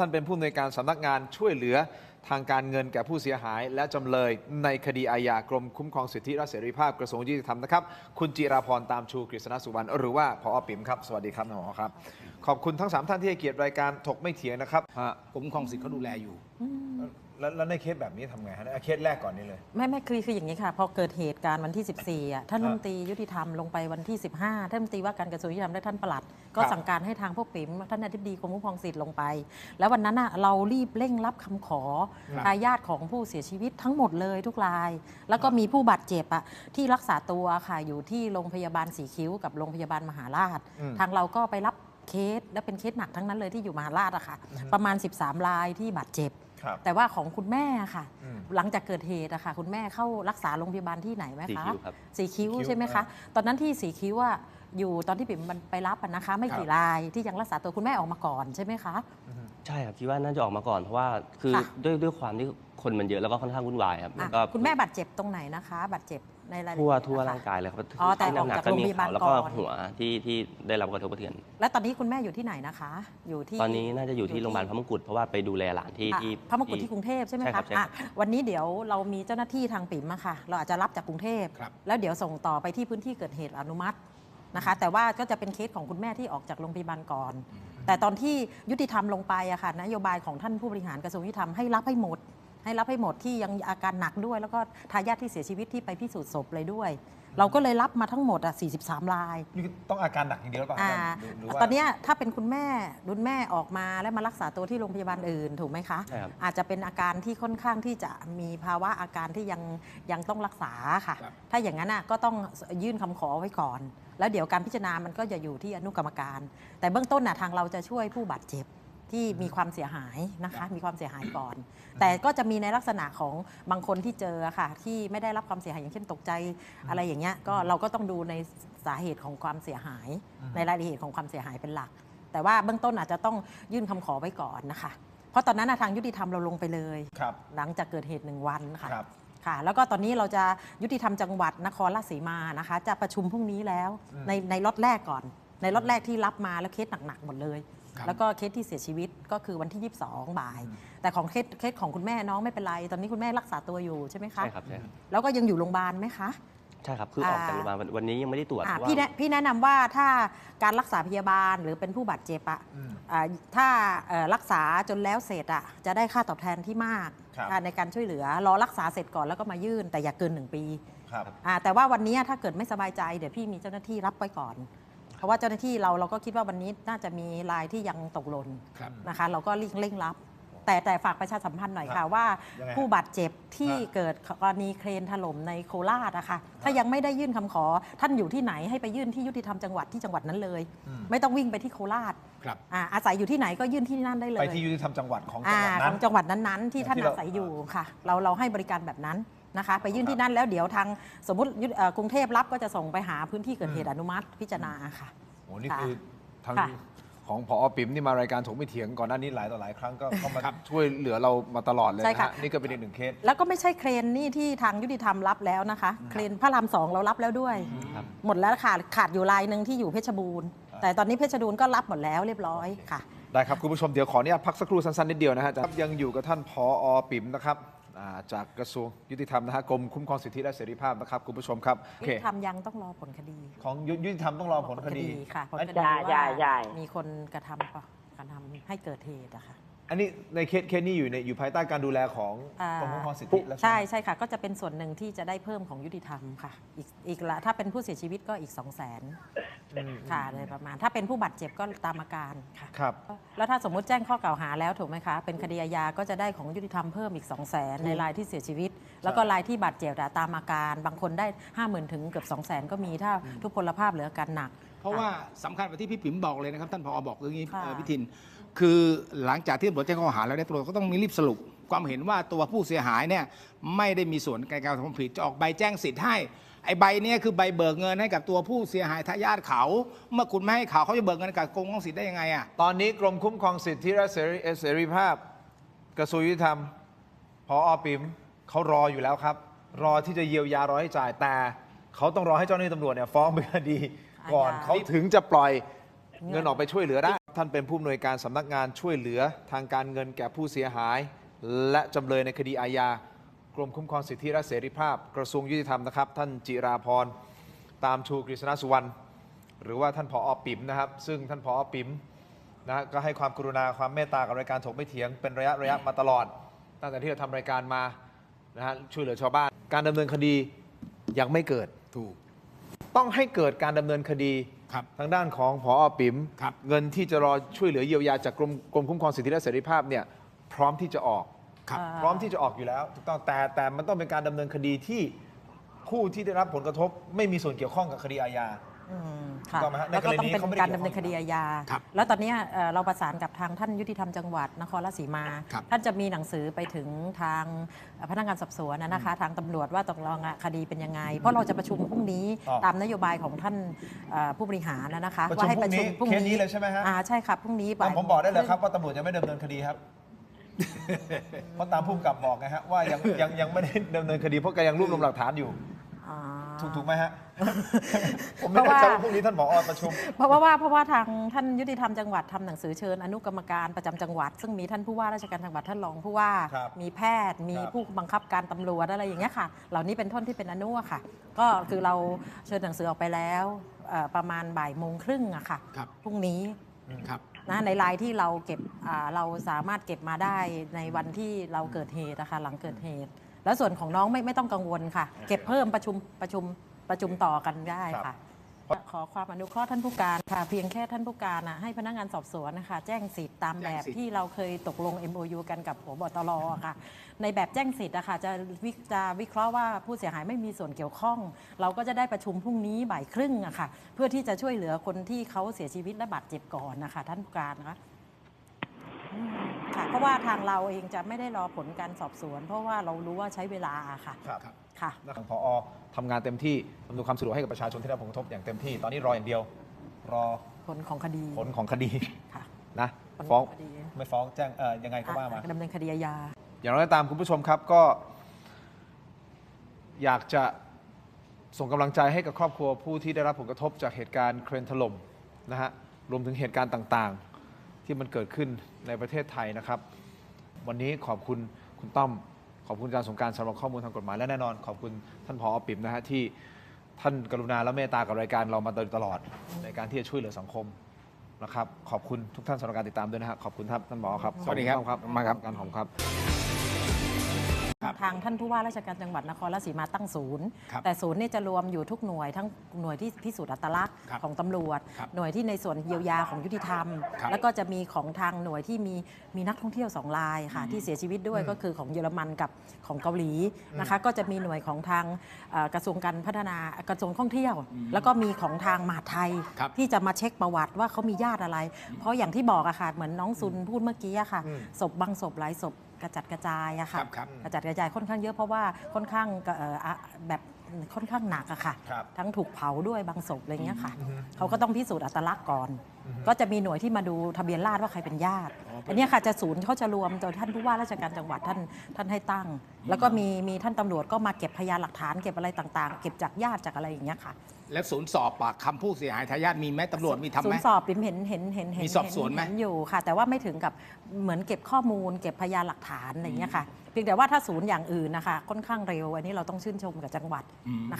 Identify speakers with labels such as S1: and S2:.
S1: ท่านเป็นผู้อำนวยการสำนักงานช่วยเหลือ ทางการเงินแก่ผู้เสียหาย และจำเลยในคดีอาญากรมคุ้มครองสิทธิและเสรีภาพกระทรวงยุติธรรมนะครับ คุณจิราพรตามชูกฤษณสุวรรณหรือว่าพอปิ๋มครับ สวัสดีครับน้องหมอครับ ขอบคุณทั้ง 3 ท่านที่ให้เกียรติรายการถกไม่เถียงนะครับฮะ
S2: กรมคุ้มครองสิทธิ์เขาดูแลอยู่
S1: แล้วแล้วในเคสแบบนี้ทำไงฮะเอาเคสแรกก่อนนี่เลย
S3: ไม่ไม่คือคืออย่างนี้ค่ะ พอเกิดเหตุการณ์วันที่ 14อะท่านรัฐมนตรียุติธรรมลงไปวันที่ 15ท่านรัฐมนตรีว่าการกระทรวงยุติธรรมและท่านปลัด ก็
S1: ครับ
S3: สั่งการให้ทางพวกปิ๋มท่านอธิบดีกรมคุ้มครองสิทธิ์ลงไป แล้ววันนั้นน่ะเรารีบเร่งรับคำขอ
S1: ครับ
S3: ทายาทของผู้เสียชีวิตทั้งหมดเลยทุกราย แล้วก็มีผู้บาดเจ็บอะที่รักษาตัวค่ะอยู่ที่โรงพยาบาลสีคิ้วกับโรงพยาบาลมหาราช
S1: อืม
S3: ทางเราก็ไปรับเคสและเป็นเคสหนักทั้งนั้นเลยที่อยู่มหาราชอะค่ะ ประมาณ 13 รายที่บาดเจ็บ
S1: ครับ
S3: แต่ว่าของคุณแม่ค่ะ
S1: อืม
S3: หลังจากเกิดเหตุอะค่ะ คุณแม่เข้ารักษาโรงพยาบาลที่ไหนไหม
S4: สี
S3: คะ
S4: คิ้วครับ
S3: สีคิ้ว
S1: สีคิ้ว
S3: ใช่ไหมคะ ตอนนั้นที่สีคิ้วอะอยู่ตอนที่ปิ่มมันไปรับอะนะคะ ไม่กี่รายที่ยังรักษาตัวคุณแม่ออกมาก่อนใช่ไหมคะ
S4: ใช่ครับคิดว่าน่าจะออกมาก่อนเพราะว่าคือ
S3: ค่ะ
S4: ด้วยด้วยความที่คนมันเยอะแล้วก็ค่อนข้างวุ่นวายครับ
S3: อะ
S4: แล้วก็
S3: คุณแม่บาดเจ็บตรงไหนนะคะบาดเจ็บในรายละเอียด
S4: ทั่ว
S3: นะคะ
S4: ทั่วร่างกายเลยครับ
S3: อ๋อแต่
S4: ที่
S3: ออก
S4: หนัก
S3: จาก
S4: ๆก็มี
S3: โรงพยาบาล
S4: เขาแล้วก็
S3: ก่อน
S4: หัวที่ที่ได้รับกระทบกระเทือน
S3: และตอนนี้คุณแม่อยู่ที่ไหนนะคะ อยู่ที่
S4: ตอนนี้น่าจะอยู่ที่โรงพยาบาลพระมงกุฎเพราะว่าไปดูแลหลานที่
S3: อะ
S4: ที่
S3: พระมงกุฎที่กรุงเทพใช่ไหม
S4: ใช่ครั
S3: คะ
S4: บใช่
S3: อะ
S4: ครับ
S3: วันนี้เดี๋ยวเรามีเจ้าหน้าที่ทางปิ่มอะค่ะ เราอาจจะรับจากกรุงเทพ
S2: ครับ
S3: แล้วเดี๋ยวส่งต่อไปที่พื้นที่เกิดเหตุอนุมัติ นะคะ แต่ว่าก็จะเป็นเคสของคุณแม่ที่ออกจากโรงพยาบาลก่อน แต่ตอนที่ยุติธรรมลงไปอะค่ะนโยบายของท่านผู้บริหารกระทรวงยุติธรรมให้รับให้หมด ให้รับให้หมดที่ยังอาการหนักด้วย แล้วก็ทายาทที่เสียชีวิตที่ไปพิสูจน์ศพเลยด้วย เราก็เลยรับมาทั้งหมดอะ43 ราย
S1: นี่ต้องอาการหนักอย่างเดียวหรือเปล่า
S3: อ่า
S1: หรือหรือว่า
S3: ตอนเนี้ยถ้าเป็นคุณแม่รุ่นแม่ออกมาแล้วมารักษาตัวที่โรงพยาบาลอื่นถูกไหมคะ
S4: ใช่ครับ
S3: อาจจะเป็นอาการที่ค่อนข้างที่จะมีภาวะอาการที่ยังยังต้องรักษาค่ะ
S2: ครับ
S3: ถ้าอย่างนั้นน่ะก็ต้องยื่นคำขอไว้ก่อน แล้วเดี๋ยวการพิจารณามันก็จะอยู่ที่อนุกรรมการ แต่เบื้องต้นน่ะทางเราจะช่วยผู้บาดเจ็บที่มีความเสียหายนะคะมีความเสียหายก่อน แต่ก็จะมีในลักษณะของบางคนที่เจอค่ะ ที่ไม่ได้รับความเสียหายอย่างเช่นตกใจอะไรอย่างเงี้ยก็เราก็ต้องดูในสาเหตุของความเสียหาย ในรายละเอียดของความเสียหายเป็นหลัก แต่ว่าเบื้องต้นอาจจะต้องยื่นคำขอไว้ก่อนนะคะ เพราะตอนนั้นน่ะทางยุติธรรมเราลงไปเลย
S1: ครับ
S3: หลังจากเกิดเหตุหนึ่งวันค่ะ
S1: ครับ
S3: ค่ะ แล้วก็ตอนนี้เราจะยุติธรรมจังหวัดนครราชสีมานะคะ จะประชุมพรุ่งนี้แล้ว
S1: อืม
S3: ในในล็อตแรกก่อน ในล็อตแรกที่รับมาแล้วเคสหนักๆหมดเลย
S2: ครับ
S3: แล้วก็เคสที่เสียชีวิตก็คือวันที่ 22 บ่าย แต่ของเคสเคสของคุณแม่น้องไม่เป็นไร ตอนนี้คุณแม่รักษาตัวอยู่ใช่ไหมคะ
S4: ใช่ครับใช่ครับ
S3: แล้วก็ยังอยู่โรงพยาบาลไหมคะ
S4: ใช่ครับคือออกจาก
S3: อ่า
S4: โรงพยาบาลวันวันนี้ยังไม่ได้ตรวจ
S3: อะ
S4: เพราะว่า
S3: พี่แนะพี่แนะนำว่าถ้าการรักษาพยาบาลหรือเป็นผู้บาดเจ็บอะ
S1: อืม
S3: อ่าถ้าเอ่อรักษาจนแล้วเสร็จอะจะได้ค่าตอบแทนที่มาก
S1: ครับ
S3: อ่าในการช่วยเหลือ รอรักษาเสร็จก่อนแล้วก็มายื่น แต่อย่าเกิน 1 ปี
S1: ครับ
S3: อ่าแต่ว่าวันนี้ถ้าเกิดไม่สบายใจเดี๋ยวพี่มีเจ้าหน้าที่รับไว้ก่อน เพราะว่าเจ้าหน้าที่เราเราก็คิดว่าวันนี้น่าจะมีรายที่ยังตกหล่น
S2: ครับ
S3: นะคะ เราก็เร่งเร่งรับ แต่แต่ฝากประชาสัมพันธ์หน่อยค่ะว่า
S1: ยังไงฮะ
S3: ผู้บาดเจ็บที่
S1: ฮะ
S3: เกิดกรณีเครนถล่มในโคราชอะค่ะถ้ายังไม่ได้ยื่นคำขอท่านอยู่ที่ไหนให้ไปยื่นที่ยุติธรรมจังหวัดที่จังหวัดนั้นเลย
S1: อืม
S3: ไม่ต้องวิ่งไปที่โคราช
S2: ครับ
S3: อ่าอาศัยอยู่ที่ไหนก็ยื่นที่นั่นได้เลย
S1: ไปที่ยุติธรรมจังหวัดของจัง
S3: อ่า
S1: หวัด
S3: ข
S1: นั้
S3: อน งจังหวัดนั้นๆ ที่ท่าน
S1: ที่เรา
S3: อาศัยอยู่ค่ะ เราเราให้บริการแบบนั้นนะคะ ไปยื่น
S1: ครับ
S3: ที่นั่นแล้วเดี๋ยวทางสมมติยุติเอ่อกรุงเทพรับก็จะส่งไปหาพื้นที่เกิดเหตุ
S1: อืม
S3: อนุมัติพิจารณาค่ะ
S1: โอ้นี่
S3: ค่ะ
S1: คือทาง
S3: ค่ะ
S1: ของพอปิ๋มนี่มารายการถกไม่เถียงก่อนหน้านี้หลายต่อหลายครั้งก็เข้ามา
S2: ครับ
S1: ช่วยเหลือเรามาตลอดเลย
S3: ใช่
S1: นะ
S3: ค่ะ
S1: ฮะนี่ก็เป็นอีกหนึ่งเคส
S3: แล้วก็ไม่ใช่เครนนี่ที่ทางยุติธรรมรับแล้วนะคะ เครนพระรามสองเรารับแล้วด้วย
S4: ครับ
S3: หมดแล้วค่ะขาดอยู่ลายหนึ่งที่อยู่เพชรบูรณ์แต่ตอนนี้เพชรบูรณ์ก็รับหมดแล้วเรียบร้อยค่ะ
S1: ได้ครับ คุณผู้ชมเดี๋ยวขออนุญาตพักสักครู่สั้นๆนิดเดียวนะฮะครับยังอยู่กับท่านพอปิ๋มนะครับอ่า จากกระทรวงยุติธรรมนะฮะกรมคุ้มครองสิทธิและเสรีภาพนะครับคุณผู้ชมครับโอ
S3: ยุ
S1: เค
S3: ติธรรมยังต้องรอผลคดี
S1: ของยุยุติธรรมต้องรอผลคดี
S3: ค่ะผล
S1: อัน
S3: คดี
S5: ใช่ใช่
S3: ว่า
S5: ใช่
S3: มีคนกระทำปะกระทำให้เกิดเหตุอะค่ะ
S1: อันนี้ในเคสเคสนี้อยู่ในอยู่ภายใต้การดูแลของ
S3: อ่าก
S1: รมคุ้มครองสิทธิและ
S3: ใช่ใช่ค่ะ ก็จะเป็นส่วนหนึ่งที่จะได้เพิ่มของยุติธรรมค่ะ อีกอีกละถ้าเป็นผู้เสียชีวิตก็อีก 2 0 0 0 0น
S1: อืม
S3: ค่ะโดยประมาณ ถ้าเป็นผู้บาดเจ็บก็ตามอาการค่ะ
S1: ครับ
S3: แล้วถ้าสมมุติแจ้งข้อกล่าวหาแล้วถูกไหมคะ เป็นคดีอาญาก็จะได้ของยุติธรรมเพิ่มอีก 2 0 0 0 0นในรายที่เสียชีวิต แล้วก็รายที่บาดเจ็บอะตามอาการ บางคนได้ 5 0,000 ถึงเกือบ 2 0 0 0 0 0 ก็มีถ้าทุพพลภาพเหลืออาการหนัก
S2: เพราะว่าสำคัญกว่าที่พี่ปิ๋มบอกเลยนะครับ ท่านผอบอกเรื่องนี้
S3: ค่ะ
S2: เอ่อพี่ทิน คือหลังจากที่ตำรวจแจ้งข้อหาแล้วเนี่ยตำรวจก็ต้องมีรีบสรุปความเห็นว่าตัวผู้เสียหายเนี่ยไม่ได้มีส่วนในการกระทำผิดจะออกใบแจ้งสิทธิ์ให้ไอ้ใบเนี้คือใบเบิกเงินให้กับตัวผู้เสียหายทายาทเขา เมื่อคุณไม่ให้เขาเขาจะเบิกเงินกับกรมของสิทธิ์ได้ยังไงอะ
S1: ตอนนี้กรมคุ้มครองสิทธิและเสรีเสรีภาพ กระทรวงยุติธรรมพอปิ๋มเขารออยู่แล้วครับ รอที่จะเยียวยารอให้จ่ายแต่เขาต้องรอให้เจ้าหน้าที่ตำรวจเนี่ยฟ้องเป็นคดี ก่อน
S3: อาญา
S1: เขาถึงจะปล่อยเงินออกไปช่วยเหลือได้ ท่านเป็นผู้อำนวยการสำนักงานช่วยเหลือทางการเงินแก่ผู้เสียหาย และจำเลยในคดีอาญากรมคุ้มครองสิทธิและเสรีภาพ กระทรวงยุติธรรมนะครับ ท่านจิราพรตามชูกฤษณสุวรรณหรือว่าท่านผออปิ๋มนะครับ ซึ่งท่านผออปิ๋มนะฮะก็ให้ความกรุณาความเมตตากับรายการถกไม่เถียงเป็นระยะระยะมาตลอด ตั้งแต่ที่เราทำรายการมานะฮะช่วยเหลือชาวบ้าน การดำเนินคดียังไม่เกิด
S2: ถูก
S1: ต้องให้เกิดการดำเนินคดี
S2: ครับ
S1: ทางด้านของผออปิ๋ม
S2: ครับ
S1: เงินที่จะรอช่วยเหลือเยียวยาจากกรมกรมคุ้มครองสิทธิและเสรีภาพเนี่ยพร้อมที่จะออก
S2: ครับ
S3: อ่า
S1: พร้อมที่จะออกอยู่แล้วถูกต้องแต่แต่มันต้องเป็นการดำเนินคดีที่ผู้ที่ได้รับผลกระทบไม่มีส่วนเกี่ยวข้องกับคดีอาญา
S3: อืมค่ะ
S1: ถูกต้องไหมฮะใน
S3: แล้วก็
S1: กรณี
S3: ต้อง
S1: นี้
S3: เป็น
S1: เขาไม่ได้
S3: การ
S1: เกี่
S3: ดำ
S1: ยวข้อง
S3: เนินคดีอาญา
S2: ครับ
S3: แล้วตอนเนี้ยเอ่อเราประสานกับทางท่านยุติธรรมจังหวัดนครราชสีมา
S2: ครับ
S3: ท่านจะมีหนังสือไปถึงทางเอ่อพนักงานสอบสวนนะนะคะ ทางตำรวจว่าตกลงอะคดีเป็นยังไง เพราะเราจะประชุมพรุ่งนี้
S1: อ๋อ
S3: ตามนโยบายของท่านเอ่อผู้บริหารนะนะคะ
S1: ประชุม
S3: ว่าให้ประชุม
S1: พ
S3: พ
S1: รุ่
S3: รุ่
S1: ง
S3: ง
S1: นี้
S3: นี้
S1: เคสนี้เลยใช่ไหมฮะ
S3: อ่าใช่ครับพรุ่งนี้
S1: แต่
S3: บ่าย
S1: ผมบอกได้เลย
S3: โมง
S1: ครับว่าตำรวจยังไม่ดำเนินคดีครับ เพราะตามผู้กำกับบอกไงฮะว่ายังยังยังไม่ได้ดำเนินคดีเพราะแกยังรวบรวมหลักฐานอยู่
S3: อ่า
S1: ถูกถูกไหมฮะ ผมไม่แน่ใจว่าพรุ่งนี้ท่านผอประชุม
S3: เพราะว่าว่าเพราะว่าทางท่านยุติธรรมจังหวัดทำหนังสือเชิญอนุกรรมการประจำจังหวัด ซึ่งมีท่านผู้ว่าราชการจังหวัดท่านรองผู้ว่า
S1: ครับ
S3: มีแพทย์ มี
S1: ครับ
S3: ผู้บังคับการตำรวจอะไรอย่างเงี้ยค่ะ เหล่านี้เป็นท่อนที่เป็นอนุอะค่ะ ก็คือเราเชิญหนังสือออกไปแล้วเอ่อประมาณบ่ายโมงครึ่งอะค่ะ
S2: ครับ
S3: พรุ่งนี้
S2: ครับ
S3: นะในรายที่เราเก็บอ่าเราสามารถเก็บมาได้ในวันที่เราเกิดเหตุนะคะหลังเกิดเหตุ แล้วส่วนของน้องไม่ไม่ต้องกังวลค่ะ เก็บเพิ่มประชุมประชุมประชุมต่อกันได้
S1: ครั
S3: ค่ะ
S1: บ
S3: ขอความอนุเคราะห์ท่านผู้การค่ะเพียงแค่ท่านผู้การนะให้พนักงานสอบสวนนะคะแจ้งสิทธิ์ตามแบบ
S2: แจ้งสิทธิ์
S3: ที่เราเคยตกลง MOU กันกับหัวบตรอะค่ะ ในแบบแจ้งสิทธิ์นะคะจะวิจะวิเคราะห์ว่าผู้เสียหายไม่มีส่วนเกี่ยวข้อง เราก็จะได้ประชุมพรุ่งนี้บ่ายครึ่งอะค่ะเพื่อที่จะช่วยเหลือคนที่เขาเสียชีวิตและบาดเจ็บก่อนนะคะท่านผู้การนะคะอืม ค่ะเพราะว่าทางเราเองจะไม่ได้รอผลการสอบสวน เพราะว่าเรารู้ว่าใช้เวลาค่ะ
S1: ครับ
S3: ค่ะ
S1: ทางผอทำงานเต็มที่อำนวยความสะดวกให้กับประชาชนที่ได้รับผลกระทบอย่างเต็มที่ ตอนนี้รออย่างเดียว รอ
S3: ผลของคดี
S1: ผลของคดี
S3: ค่ะ
S1: นะ
S3: ผล
S1: ฟ้อง
S3: คดี
S1: ไม่ฟ้องแจ้งเอ่อยังไงก็ว่ามา
S3: อะดำเนินคดีอาญา
S1: อย่างไรก็ตามคุณผู้ชมครับก็ อยากจะส่งกำลังใจให้กับครอบครัวผู้ที่ได้รับผลกระทบจากเหตุการณ์เครนถล่มนะฮะรวมถึงเหตุการณ์ต่างๆ ที่มันเกิดขึ้นในประเทศไทยนะครับ วันนี้ขอบคุณคุณต้อม ขอบคุณอาจารย์สงกรารสำหรับข้อมูลทางกฎหมายและแน่นอน ขอบคุณท่านผอปิ่มนะฮะที่ท่านกรุณาและเมตตากับรายการเรามาโดยตลอดในการที่จะช่วยเหลือสังคมนะครับ ขอบคุณทุกท่านสำหรับการติดตามด้วยนะฮะขอบคุณครับท่านหมอครับ
S2: สวัสดีครับ
S1: ขอณครับ
S2: มาครับ
S1: การหอมครับ
S2: ครับ
S3: ทางท่านผู้ว่าราชการจังหวัดนครราชสีมาตั้งศูนย์
S2: ครับ
S3: แต่ศูนย์เนี่ยจะรวมอยู่ทุกหน่วยทั้งหน่วยที่พิสูจน์อัตลักษณ์
S2: ครับ
S3: ของตำรวจ
S2: ครับ
S3: หน่วยที่ในส่วนเยียวยาของยุติธรรม
S2: ครับ
S3: แล้วก็จะมีของทางหน่วยที่มีมีนักท่องเที่ยวสองรายค่ะที่เสียชีวิตด้วยก็คือของเยอรมันกับของเกาหลีนะคะก็จะมีหน่วยของทางเอ่อกระทรวงการพัฒนากระทรวงท่องเที่ยว แล้วก็มีของทางมหาดไทย
S2: ครับ
S3: ที่จะมาเช็คประวัติว่าเขามีญาติอะไร เพราะอย่างที่บอกอะค่ะเหมือนน้องซุนพูดเมื่อกี้อะค่ะ
S1: อืม
S3: ศพบางศพหลายศพ กระจัดกระจายอะค่ะ
S2: ครับครับ
S3: กระจัดกระจายค่อนข้างเยอะเพราะว่าค่อนข้างเอ่ออะแบบ ค่อนข้างหนักอะค่ะ
S1: ครับ
S3: ทั้งถูกเผาด้วยบางศพอะไรเงี้ยค่ะเขาก็ต้องพิสูจน์อัตลักษณ์ก่อนก็จะมีหน่วยที่มาดูทะเบียนราษฎร์ว่าใครเป็นญาติ
S2: อ๋อเป็น
S3: อันเนี้ยค่ะจะศูนย์เขาจะรวมโดยท่านผู้ว่าราชการจังหวัดท่านท่านให้ตั้ง แล้วก็มีมีท่านตำรวจก็มาเก็บพยานหลักฐานเก็บอะไรต่างๆ เก็บจากญาติจากอะไรอย่างเงี้ยค่ะ
S2: แล้วศูนย์สอบปากคำผู้เสียหายทายาทมีไหมตำรวจมีทำ
S3: ศู
S2: ไหม
S3: นย์สอบปิมเห็นเห็นเห็นเห็น
S2: มีสอบสวนไหม
S3: เห็อยู่ค่ะ แต่ว่าไม่ถึงกับเหมือนเก็บข้อมูล เก็บพยานหลักฐานอะไรอย่างเงี้ยค่ะ เพียงแต่ว่าถ้าศูนย์อย่างอื่นนะคะค่อนข้างเร็ว อันนี้เราต้องชื่นชมกับจังหวัดนะคะ